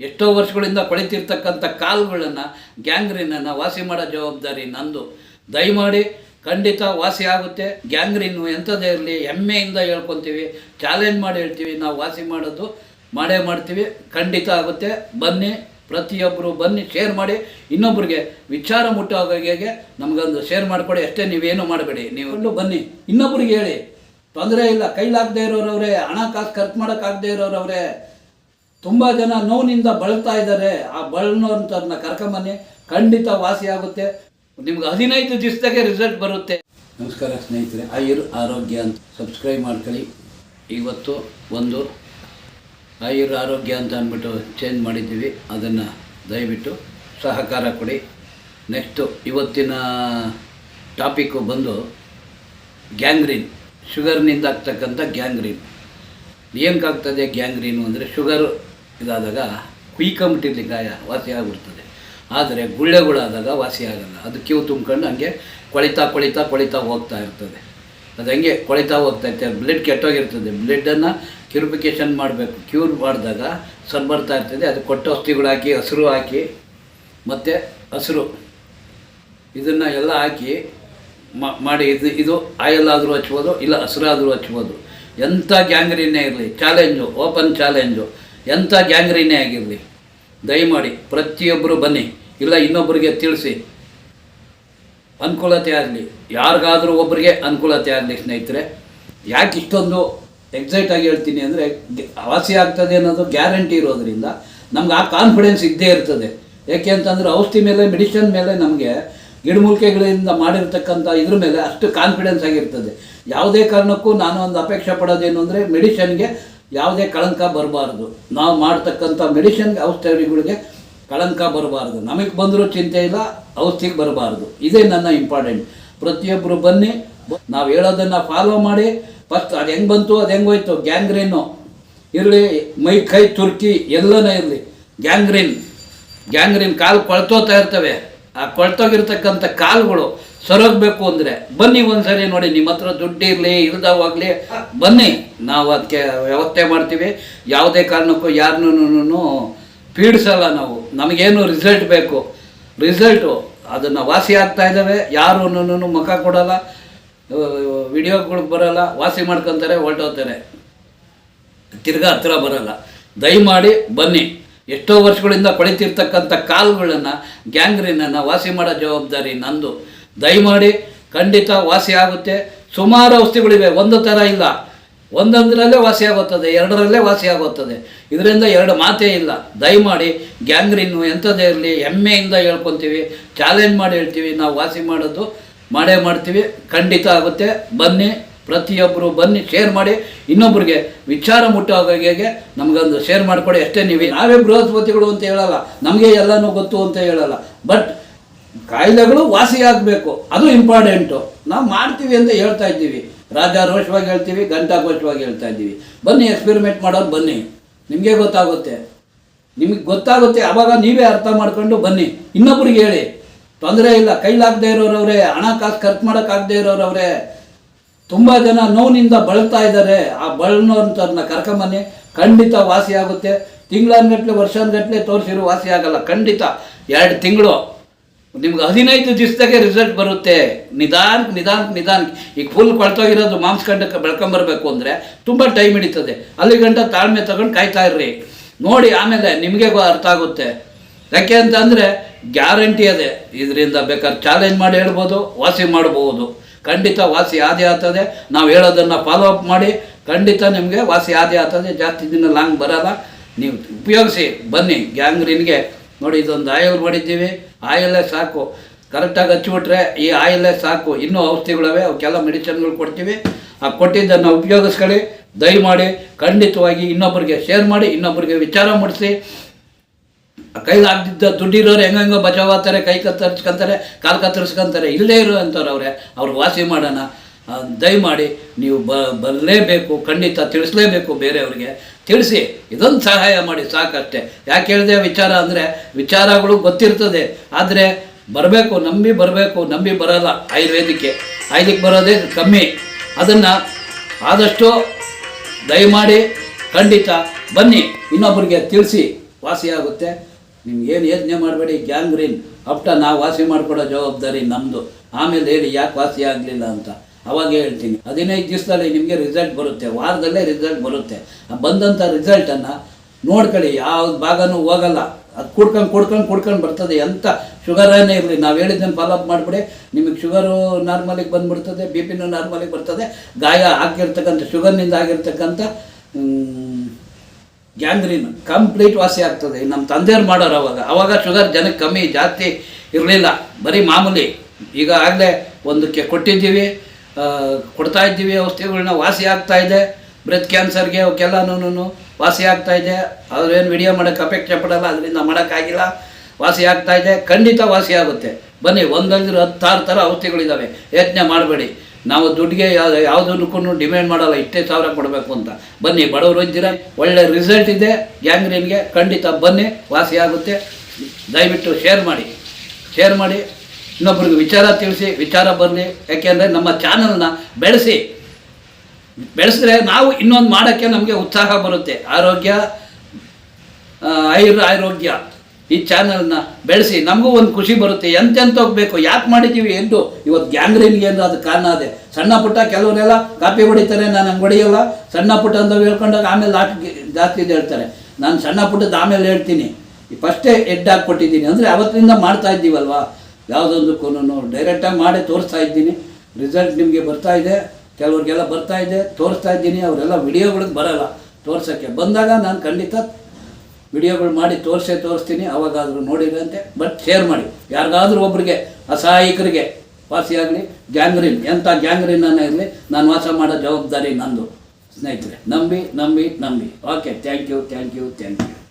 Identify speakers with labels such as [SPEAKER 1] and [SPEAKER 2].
[SPEAKER 1] ಎಷ್ಟೋ ವರ್ಷಗಳಿಂದ ಕೊಳಿತಿರ್ತಕ್ಕಂಥ ಕಾಲುಗಳನ್ನು, ಗ್ಯಾಂಗ್ರೀನನ್ನು ವಾಸಿ ಮಾಡೋ ಜವಾಬ್ದಾರಿ ನಂದು. ದಯಮಾಡಿ ಖಂಡಿತ ವಾಸಿ ಆಗುತ್ತೆ. ಗ್ಯಾಂಗ್ರೀನು ಎಂಥದ್ದೇ ಇರಲಿ, ಹೆಮ್ಮೆಯಿಂದ ಹೇಳ್ಕೊತೀವಿ ಚಾಲೆಂಜ್ ಮಾಡಿ ಹೇಳ್ತೀವಿ, ನಾವು ವಾಸಿ ಮಾಡೋದು ಮಾಡೇ ಮಾಡ್ತೀವಿ. ಖಂಡಿತ ಆಗುತ್ತೆ. ಬನ್ನಿ ಪ್ರತಿಯೊಬ್ಬರು ಬನ್ನಿ, ಶೇರ್ ಮಾಡಿ. ಇನ್ನೊಬ್ರಿಗೆ ವಿಚಾರ ಮುಟ್ಟೋ ನಮಗೊಂದು ಶೇರ್ ಮಾಡಿಕೊಡಿ. ಅಷ್ಟೇ ನೀವೇನು ಮಾಡಬೇಡಿ. ನೀವು ಬನ್ನಿ. ಇನ್ನೊಬ್ರಿಗೆ ಹೇಳಿ. ತೊಂದರೆ ಇಲ್ಲ. ಕೈಲಾಗದೇ ಇರೋರವ್ರೆ, ಹಣ ಕಾಸು ಖರ್ಚು ಮಾಡೋಕ್ಕಾಗದೇ ಇರೋರವ್ರೆ. ತುಂಬ ಜನ ನೋವಿನಿಂದ ಬಳಲ್ತಾ ಇದ್ದಾರೆ. ಆ ಬಳನೋಂಥವ್ರನ್ನ ಕರ್ಕೊಂಬನ್ನಿ. ಖಂಡಿತ ವಾಸಿ ಆಗುತ್ತೆ. ನಿಮ್ಗೆ ಹದಿನೈದು ದಿವಸದಾಗೆ ರಿಸಲ್ಟ್ ಬರುತ್ತೆ. ನಮಸ್ಕಾರ ಸ್ನೇಹಿತರೆ ಆಯುರ್ ಆರೋಗ್ಯ ಅಂತ ಸಬ್ಸ್ಕ್ರೈಬ್ ಮಾಡ್ಕೊಳ್ಳಿ. ಇವತ್ತು ಒಂದು ಆಯುರ್ ಆರೋಗ್ಯ ಅಂತ ಅಂದ್ಬಿಟ್ಟು ಚೇಂಜ್ ಮಾಡಿದ್ದೀವಿ. ಅದನ್ನು ದಯವಿಟ್ಟು ಸಹಕಾರ ಕೊಡಿ. ನೆಕ್ಸ್ಟು ಇವತ್ತಿನ ಟಾಪಿಕ್ಕು ಬಂದು ಗ್ಯಾಂಗ್ರೀನ್ ಶುಗರ್ನಿಂದ ಆಗ್ತಕ್ಕಂಥ ಗ್ಯಾಂಗ್ರೀನ್ ಏನಕ್ಕಾಗ್ತದೆ ಗ್ಯಾಂಗ್ರೀನು ಅಂದರೆ ಶುಗರು ಇದಾದಾಗ ಕುಯ್ಕೊಂಬಿಟ್ಟಿರಲಿ ಗಾಯ ವಾಸಿ ಆಗಿಬಿಡ್ತದೆ. ಆದರೆ ಗುಳ್ಳೆಗಳಾದಾಗ ವಾಸಿ ಆಗಲ್ಲ. ಅದು ಕ್ಯೂ ತುಂಬ್ಕೊಂಡು ಹಂಗೆ ಕೊಳಿತಾ ಕೊಳಿತಾ ಕೊಳಿತಾ ಹೋಗ್ತಾ ಇರ್ತದೆ. ಅದು ಹಂಗೆ ಕೊಳಿತಾ ಹೋಗ್ತಾ ಇರ್ತದೆ. ಬ್ಲಡ್ ಕೆಟ್ಟೋಗಿರ್ತದೆ. ಬ್ಲಡ್ಡನ್ನು ಕ್ಯೂರಿಫಿಕೇಷನ್ ಮಾಡಬೇಕು. ಕ್ಯೂರ್ ಮಾಡಿದಾಗ ಸರ್ ಬರ್ತಾ ಇರ್ತದೆ. ಅದು ಕೊಟ್ಟ ಔಷಧಿಗಳು ಹಾಕಿ, ಹಸಿರು ಹಾಕಿ, ಮತ್ತು ಹಸಿರು. ಇದನ್ನು ಎಲ್ಲ ಹಾಕಿ ಮಾಡಿ ಇದು ಇದು ಆಯಿಲ್ ಆದರೂ ಹಚ್ಬೋದು, ಇಲ್ಲ ಹಸಿರಾದರೂ ಹಚ್ಬೋದು. ಎಂಥ ಗ್ಯಾಂಗ್ರೀನೇ ಇರಲಿ. Challenge, open challenge. ಎಂಥ ಗ್ಯಾಂಗ್ರೀನೇ ಆಗಿರಲಿ. ದಯಮಾಡಿ ಪ್ರತಿಯೊಬ್ಬರು ಬನ್ನಿ. ಇಲ್ಲ ಇನ್ನೊಬ್ಬರಿಗೆ ತಿಳಿಸಿ. ಅನುಕೂಲತೆ ಆಗಲಿ. ಯಾರಿಗಾದರೂ ಒಬ್ಬರಿಗೆ ಅನುಕೂಲತೆ ಆಗಲಿ ಸ್ನೇಹಿತರೆ. ಯಾಕೆ ಇಷ್ಟೊಂದು ಎಕ್ಸೈಟ್ ಆಗಿ ಹೇಳ್ತೀನಿ ಅಂದರೆ ವಾಸಿ ಆಗ್ತದೆ ಅನ್ನೋದು ಗ್ಯಾರಂಟಿ ಇರೋದರಿಂದ ನಮ್ಗೆ ಆ ಕಾನ್ಫಿಡೆನ್ಸ್ ಇದ್ದೇ ಇರ್ತದೆ. ಯಾಕೆ ಅಂತಂದರೆ ಔಷಧಿ ಮೇಲೆ ಮೆಡಿಷನ್ ಮೇಲೆ ನಮಗೆ ಗಿಡಮೂಲಿಕೆಗಳಿಂದ ಮಾಡಿರ್ತಕ್ಕಂಥ ಇದ್ರ ಮೇಲೆ ಅಷ್ಟು ಕಾನ್ಫಿಡೆನ್ಸ್ ಆಗಿರ್ತದೆ. ಯಾವುದೇ ಕಾರಣಕ್ಕೂ ನಾನು ಒಂದು ಅಪೇಕ್ಷೆ ಪಡೋದೇನು ಅಂದರೆ ಮೆಡಿಷನ್ಗೆ ಯಾವುದೇ ಕಳಂಕ ಬರಬಾರ್ದು. ನಾವು ಮಾಡ್ತಕ್ಕಂಥ ಮೆಡಿಸಿನ್ ಔಷಧಿಗಳಿಗೆ ಕಳಂಕ ಬರಬಾರ್ದು. ನಮಗೆ ಬಂದರೂ ಚಿಂತೆ ಇಲ್ಲ, ಔಷಧಿಗೆ ಬರಬಾರ್ದು. ಇದೇ ನನ್ನ ಇಂಪಾರ್ಟೆಂಟ್ ಪ್ರತಿಯೊಬ್ಬರು ಬನ್ನಿ ನಾವು ಹೇಳೋದನ್ನು ಫಾಲೋ ಮಾಡಿ. ಫಸ್ಟ್ ಅದು ಹೆಂಗೆ ಬಂತು, ಅದು ಹೆಂಗೆ ಹೋಯ್ತು? ಗ್ಯಾಂಗ್ರೀನು ಇರಲಿ, ಮೈ, ಕೈ, ತುರ್ಕಿ ಎಲ್ಲನೇ ಇರಲಿ. ಗ್ಯಾಂಗ್ರೀನ್ ಗ್ಯಾಂಗ್ರೀನ್ ಕಾಲು ಕೊಳ್ತೋತಾ ಇರ್ತವೆ. ಆ ಕೊಳ್ತೋಗಿರ್ತಕ್ಕಂಥ ಕಾಲುಗಳು ಸರೋಗಬೇಕು ಅಂದರೆ, ಬನ್ನಿ ಒಂದ್ಸರಿ ನೋಡಿ, ನಿಮ್ಮ ಹತ್ರ ದುಡ್ಡಿರಲಿ ಇಲ್ದವಾಗಲಿ, ಬನ್ನಿ. ನಾವು ಅದಕ್ಕೆ ವ್ಯವಸ್ಥೆ ಮಾಡ್ತೀವಿ. ಯಾವುದೇ ಕಾರಣಕ್ಕೂ ಯಾರನ್ನೂ ಪೀಡಿಸಲ್ಲ ನಾವು. ನಮಗೇನು ರಿಸಲ್ಟ್ ಬೇಕು? ರಿಸಲ್ಟು ಅದನ್ನು ವಾಸಿ ಆಗ್ತಾ ಇದ್ದಾವೆ ಯಾರೂ ಮುಖ ಕೊಡಲ್ಲ. ವಿಡಿಯೋಗಳು ಬರಲ್ಲ. ವಾಸಿ ಮಾಡ್ಕೊತಾರೆ, ಹೊರಟೋಗ್ತಾರೆ. ತಿರ್ಗಾ ಹತ್ರ ಬರಲ್ಲ. ದಯಮಾಡಿ ಬನ್ನಿ. ಎಷ್ಟೋ ವರ್ಷಗಳಿಂದ ಪಡಿತಿರ್ತಕ್ಕಂಥ ಕಾಲುಗಳನ್ನು, ಗ್ಯಾಂಗ್ರಿನನ್ನು ವಾಸಿ ಮಾಡೋ ಜವಾಬ್ದಾರಿ ನಂದು. ದಯಮಾಡಿ ಖಂಡಿತ ವಾಸಿ ಆಗುತ್ತೆ. ಸುಮಾರು ಔಷಧಿಗಳಿವೆ, ಒಂದು ಥರ ಇಲ್ಲ. ಒಂದೊಂದರಲ್ಲೇ ವಾಸಿ ಆಗುತ್ತದೆ, ಎರಡರಲ್ಲೇ ವಾಸಿ ಆಗುತ್ತದೆ. ಇದರಿಂದ ಎರಡು ಮಾತೇ ಇಲ್ಲ. ದಯಮಾಡಿ ಗ್ಯಾಂಗ್ರೀನು ಎಂಥದ್ದೇ ಇರಲಿ, ಹೆಮ್ಮೆಯಿಂದ ಹೇಳ್ಕೊತೀವಿ, ಚಾಲೆಂಜ್ ಮಾಡಿ ಹೇಳ್ತೀವಿ, ನಾವು ವಾಸಿ ಮಾಡೋದು ಮಾಡೇ ಮಾಡ್ತೀವಿ. ಖಂಡಿತ ಆಗುತ್ತೆ. ಬನ್ನಿ ಪ್ರತಿಯೊಬ್ಬರು ಬನ್ನಿ, ಶೇರ್ ಮಾಡಿ. ಇನ್ನೊಬ್ಬರಿಗೆ ವಿಚಾರ ಮುಟ್ಟೋ ಹಾಗೆ ನಮಗೊಂದು ಶೇರ್ ಮಾಡಿಕೊಡಿ. ಅಷ್ಟೇ ನೀವು. ನಾವೇ ಬೃಹಸ್ಪತಿಗಳು ಅಂತ ಹೇಳಲ್ಲ. ನಮಗೆ ಎಲ್ಲನೂ ಗೊತ್ತು ಅಂತ ಹೇಳಲ್ಲ. ಬಟ್ ಕಾಯಿಲೆಗಳು ವಾಸಿ ಆಗಬೇಕು ಅದು ಇಂಪಾರ್ಟೆಂಟು ನಾವು ಮಾಡ್ತೀವಿ ಅಂತ ಹೇಳ್ತಾ ಇದ್ದೀವಿ. ರಾಜಾರೋಷವಾಗಿ ಹೇಳ್ತೀವಿ, ಘಂಟಾಘೋಷವಾಗಿ ಹೇಳ್ತಾ ಇದ್ದೀವಿ. ಬನ್ನಿ ಎಕ್ಸ್ಪೆರಿಮೆಂಟ್ ಮಾಡೋದು ಬನ್ನಿ. ನಿಮಗೆ ಗೊತ್ತಾಗುತ್ತೆ. ನಿಮಗೆ ಗೊತ್ತಾಗುತ್ತೆ ಆವಾಗ ನೀವೇ ಅರ್ಥ ಮಾಡ್ಕೊಂಡು ಬನ್ನಿ. ಇನ್ನೊಬ್ರಿಗೆ ಹೇಳಿ. ತೊಂದರೆ ಇಲ್ಲ, ಕೈಲಾಗದೇ ಇರೋರವ್ರೆ ಹಣ ಕಾಸು ಖರ್ಚು ಮಾಡೋಕ್ಕಾಗದೇ ಇರೋರವ್ರೆ. ತುಂಬ ಜನ ನೋವಿನಿಂದ ಬಳಲ್ತಾ ಇದ್ದಾರೆ. ಆ ಬಳನೋಂಥವ್ರನ್ನ ಕರ್ಕೊಂಬನ್ನಿ. ಖಂಡಿತ ವಾಸಿಯಾಗುತ್ತೆ. ತಿಂಗಳನ್ಗಟ್ಲೆ ವರ್ಷಾನ್ಗಟ್ಲೆ ತೋರಿಸಿರು ವಾಸಿ ಆಗಲ್ಲ ಖಂಡಿತ. ಎರಡು ತಿಂಗಳು. ನಿಮ್ಗೆ ಹದಿನೈದು ದಿವಸದಾಗೆ ರಿಸಲ್ಟ್ ಬರುತ್ತೆ. ನಿಧಾನಕ್ಕೆ ನಿಧಾನಕ್ಕೆ ನಿಧಾನಕ್ಕೆ ಈಗ ಫುಲ್ ಕೊಳ್ತೋಗಿರೋದು ಮಾಂಸಖಂಡಕ್ಕೆ ಬೆಳ್ಕೊಂಬರ್ಬೇಕು ಅಂದರೆ ತುಂಬ ಟೈಮ್ ಹಿಡಿತದೆ. ಅಲ್ಲಿ ಗಂಟ ತಾಳ್ಮೆ ತಗೊಂಡು ಕಾಯ್ತಾ ಇರ್ರಿ. ನೋಡಿ ಆಮೇಲೆ ನಿಮಗೆ ಅರ್ಥ ಆಗುತ್ತೆ. ಯಾಕೆ ಅಂತಂದರೆ ಗ್ಯಾರಂಟಿ ಅದೇ. ಇದರಿಂದ ಬೇಕಾದ್ರೆ ಚಾಲೆಂಜ್ ಮಾಡಿ ಹೇಳ್ಬೋದು, ವಾಸಿ ಮಾಡಬಹುದು ಖಂಡಿತ ವಾಸಿ ಆದಿ ಆಗ್ತದೆ. ನಾವು ಹೇಳೋದನ್ನು ಫಾಲೋ ಅಪ್ ಮಾಡಿ, ಖಂಡಿತ ನಿಮಗೆ ವಾಸಿ ಆದಿ ಆಗ್ತದೆ. ಜಾಸ್ತಿ ದಿನ ಲಾಂಗ್ ಬರಲ್ಲ. ನೀವು ಉಪಯೋಗಿಸಿ. ಬನ್ನಿ ಗ್ಯಾಂಗ್ರೀನ್ಗೆ ನೋಡಿ, ಇದೊಂದು ಆಯಿಲ್ ಮಾಡಿದ್ದೀವಿ. ಆಯಿಲೇ ಸಾಕು. ಕರೆಕ್ಟಾಗಿ ಹಚ್ಚಿಬಿಟ್ರೆ ಈ ಆಯಿಲೇ ಸಾಕು. ಇನ್ನೂ ಔಷಧಿಗಳವೆ, ಅವಕ್ಕೆಲ್ಲ ಮೆಡಿಸಿನ್ಗಳು ಕೊಡ್ತೀವಿ. ಆ ಕೊಟ್ಟಿದ್ದನ್ನು ಉಪಯೋಗಿಸ್ಕೊಳ್ಳಿ. ದಯಮಾಡಿ ಖಂಡಿತವಾಗಿ ಇನ್ನೊಬ್ಬರಿಗೆ ಶೇರ್ ಮಾಡಿ, ಇನ್ನೊಬ್ಬರಿಗೆ ವಿಚಾರ ಮಾಡಿಸಿ. ಕೈಲಾಗ್ದಿದ್ದ ದುಡ್ಡಿರೋರು ಹೆಂಗಂಗೋ ಬಚಾವಾಗ್ತಾರೆ ಕೈ ಕತ್ತರಿಸ್ಕೊಂತಾರೆ, ಕಾಲು ಕತ್ತರಿಸ್ಕೊಂತಾರೆ. ಇಲ್ಲದೇ ಇರೋ ಅಂಥವ್ರು ಅವರೇ ಅವ್ರು ವಾಸಿ ಮಾಡೋಣ. ದಯಮಾಡಿ ನೀವು ಬ, ಬರಲೇಬೇಕು, ಖಂಡಿತ ತಿಳಿಸಲೇಬೇಕು ಬೇರೆಯವ್ರಿಗೆ. ತಿಳಿಸಿ, ಇದೊಂದು ಸಹಾಯ ಮಾಡಿ ಸಾಕಷ್ಟೇ. ಯಾಕೆ ಹೇಳಿದೆ, ವಿಚಾರ ಅಂದರೆ ವಿಚಾರಗಳು ಗೊತ್ತಿರ್ತದೆ. ಆದರೆ ಬರಬೇಕು, ನಂಬಿ ಬರಬೇಕು, ನಂಬಿ ಬರೋಲ್ಲ ಆಯುರ್ವೇದಿಕ್ಕೆ ಆಯ್ಲಿಕ್ಕೆ ಬರೋದೇ ಕಮ್ಮಿ. ಅದನ್ನು ಆದಷ್ಟು ದಯಮಾಡಿ, ಖಂಡಿತ ಬನ್ನಿ. ಇನ್ನೊಬ್ಬರಿಗೆ ತಿಳಿಸಿ ವಾಸಿ ಆಗುತ್ತೆ. ನಿಮ್ಗೆ ಏನು ಯೋಚನೆ ಮಾಡಬೇಡಿ, ಗ್ಯಾಂಗ್ರೀನ್. ಅಪ್ಟ ನಾವು ವಾಸಿ ಮಾಡಿಕೊಡೋ ಜವಾಬ್ದಾರಿ ನಮ್ಮದು ಆಮೇಲೆ ಹೇಳಿ ಯಾಕೆ ವಾಸಿ ಆಗಲಿಲ್ಲ ಅಂತ. ಅವಾಗ ಹೇಳ್ತೀನಿ. ಹದಿನೈದು ದಿವಸದಲ್ಲಿ ನಿಮಗೆ ರಿಸಲ್ಟ್ ಬರುತ್ತೆ. ವಾರದಲ್ಲೇ ರಿಸಲ್ಟ್ ಬರುತ್ತೆ. ಬಂದಂಥ ರಿಸಲ್ಟನ್ನು ನೋಡ್ಕೊಳ್ಳಿ. ಯಾವ ಭಾಗನೂ ಹೋಗಲ್ಲ. ಅದು ಕುಡ್ಕೊಂಡು ಕುಡ್ಕೊಂಡು ಕುಡ್ಕೊಂಡು ಬರ್ತದೆ. ಎಂಥ ಶುಗರನ್ನೇ ಇರಲಿ. ನಾವು ಹೇಳಿದ್ದನ್ನು ಫಾಲೋ ಅಪ್ ಮಾಡಿಬಿಡಿ. ನಿಮಗೆ ಶುಗರು ನಾರ್ಮಲಿಗೆ ಬಂದುಬಿಡ್ತದೆ. ಬಿ ಪಿನೂ ನಾರ್ಮಲಿಗೆ ಬರ್ತದೆ. ಗಾಯ ಆಗಿರ್ತಕ್ಕಂಥ ಶುಗರ್ನಿಂದ ಆಗಿರ್ತಕ್ಕಂಥ ಗ್ಯಾಂಗ್ರೀನ್ ಕಂಪ್ಲೀಟ್ ವಾಸಿ ಆಗ್ತದೆ. ನಮ್ಮ ತಂದೆಯವ್ರು ಮಾಡೋರು ಅವಾಗ. ಅವಾಗ ಶುಗರ್ ಜನಕ್ಕೆ ಕಮ್ಮಿ ಜಾಸ್ತಿ ಇರಲಿಲ್ಲ. ಬರೀ ಮಾಮೂಲಿ. ಈಗ ಆಗಲೇ ಒಂದಕ್ಕೆ ಕೊಟ್ಟಿದ್ದೀವಿ. ಕೊಡ್ತಾ ಇದ್ದೀವಿ ಔಷಧಿಗಳನ್ನ ವಾಸಿ ಆಗ್ತಾ ಇದೆ. ಬ್ರೆತ್ ಕ್ಯಾನ್ಸರ್ಗೆ ಅವಕ್ಕೆಲ್ಲನೂ ವಾಸಿ ಆಗ್ತಾ ಇದೆ. ಅವ್ರೇನು ವಿಡಿಯೋ ಮಾಡೋಕ್ಕೆ ಅಪೇಕ್ಷೆ ಪಡಲ್ಲ, ಅದರಿಂದ ಮಾಡೋಕ್ಕಾಗಿಲ್ಲ ವಾಸಿ ಆಗ್ತಾ ಇದೆ. ಖಂಡಿತ ವಾಸಿ ಆಗುತ್ತೆ. ಬನ್ನಿ ಒಂದಲ್ಲಿರೋ ಹತ್ತಾರು ಥರ ಔಷಧಿಗಳಿದ್ದಾವೆ ಯಜ್ಞ ಮಾಡಬೇಡಿ. ನಾವು ದುಡ್ಡಿಗೆ ಯಾವ ಯಾವುದಕ್ಕೂ ಡಿಮ್ಯಾಂಡ್ ಮಾಡಲ್ಲ, ಇಷ್ಟೇ ಸಾವಿರ ಕೊಡಬೇಕು ಅಂತ. ಬನ್ನಿ, ಬಡವರು ಇದ್ದೀರ? ಒಳ್ಳೆ ರಿಸಲ್ಟ್ ಇದೆ, ಗ್ಯಾಂಗ್ರೀನ್ಗೆ. ಖಂಡಿತ ಬನ್ನಿ, ವಾಸಿ ಆಗುತ್ತೆ. ದಯವಿಟ್ಟು ಶೇರ್ ಮಾಡಿ. ಶೇರ್ ಮಾಡಿ. ಇನ್ನೊಬ್ರಿಗೆ ವಿಚಾರ ತಿಳಿಸಿ, ವಿಚಾರ ಬರಲಿ ಯಾಕೆಂದರೆ ನಮ್ಮ ಚಾನಲ್ನ ಬೆಳೆಸಿ. ಬೆಳೆಸಿದ್ರೆ ನಾವು ಇನ್ನೊಂದು ಮಾಡೋಕ್ಕೆ ನಮಗೆ ಉತ್ಸಾಹ ಬರುತ್ತೆ. ಆರೋಗ್ಯ ಆಯುರ್ ಆರೋಗ್ಯ ಈ ಚಾನಲ್ನ ಬೆಳೆಸಿ. ನಮಗೂ ಒಂದು ಖುಷಿ ಬರುತ್ತೆ. ಎಂತೆಂತ ಹೋಗ್ಬೇಕು? ಯಾಕೆ ಮಾಡಿದ್ದೀವಿ ಎಂದು ಇವತ್ತು ಗ್ಯಾಂಗ್ರೀನ್ಗೆ ಎಂದು ಅದು ಕಾರಣ ಅದೇ. ಸಣ್ಣ ಪುಟ್ಟ ಕೆಲವರೆಲ್ಲ ಕಾಪಿ ಹೊಡಿತಾರೆ, ನಾನು ಹಂಗೆ ಹೊಡೆಯೋಲ್ಲ. ಸಣ್ಣ ಪುಟ್ಟ ಅಂತ ಹೇಳ್ಕೊಂಡಾಗ ಆಮೇಲೆ ಲಾಸ್ಟ್ ಜಾಸ್ತಿ ಹೇಳ್ತಾರೆ. ನಾನು ಸಣ್ಣ ಪುಟ್ಟದ ಆಮೇಲೆ ಹೇಳ್ತೀನಿ. ಫಸ್ಟೇ ಎಡ್ ಕೊಟ್ಟಿದ್ದೀನಿ ಅಂದರೆ ಅವತ್ತಿನಿಂದ ಮಾಡ್ತಾ ಇದ್ದೀವಲ್ವಾ? ಯಾವುದೊಂದಕ್ಕೂ ಡೈರೆಕ್ಟಾಗಿ ಮಾಡಿ ತೋರಿಸ್ತಾ ಇದ್ದೀನಿ. ರಿಸಲ್ಟ್ ನಿಮಗೆ ಬರ್ತಾ ಇದೆ, ಕೆಲವ್ರಿಗೆಲ್ಲ ಬರ್ತಾ ಇದೆ, ತೋರಿಸ್ತಾ ಇದ್ದೀನಿ, ಅವರೆಲ್ಲ ವಿಡಿಯೋಗಳಿಗೆ ಬರಲ್ಲ. ತೋರ್ಸೋಕ್ಕೆ ಬಂದಾಗ ನಾನು ಖಂಡಿತ ವಿಡಿಯೋಗಳು ಮಾಡಿ ತೋರಿಸೇ ತೋರಿಸ್ತೀನಿ, ಅವಾಗಾದರೂ ನೋಡಿರಂತೆ ಬಟ್ ಶೇರ್ ಮಾಡಿ. ಯಾರಿಗಾದ್ರೂ ಒಬ್ಬರಿಗೆ ಅಸಹಾಯಕರಿಗೆ ವಾಸಿಯಾಗಲಿ ಗ್ಯಾಂಗ್ರೀನ್ ಎಂಥ ಗ್ಯಾಂಗ್ರೀನನ್ನು ಇರಲಿ, ನಾನು ವಾಸ ಮಾಡೋ ಜವಾಬ್ದಾರಿ ನಂದು. ಸ್ನೇಹಿತರೆ, ನಂಬಿ ನಂಬಿ ನಂಬಿ. Okay thank you thank you thank you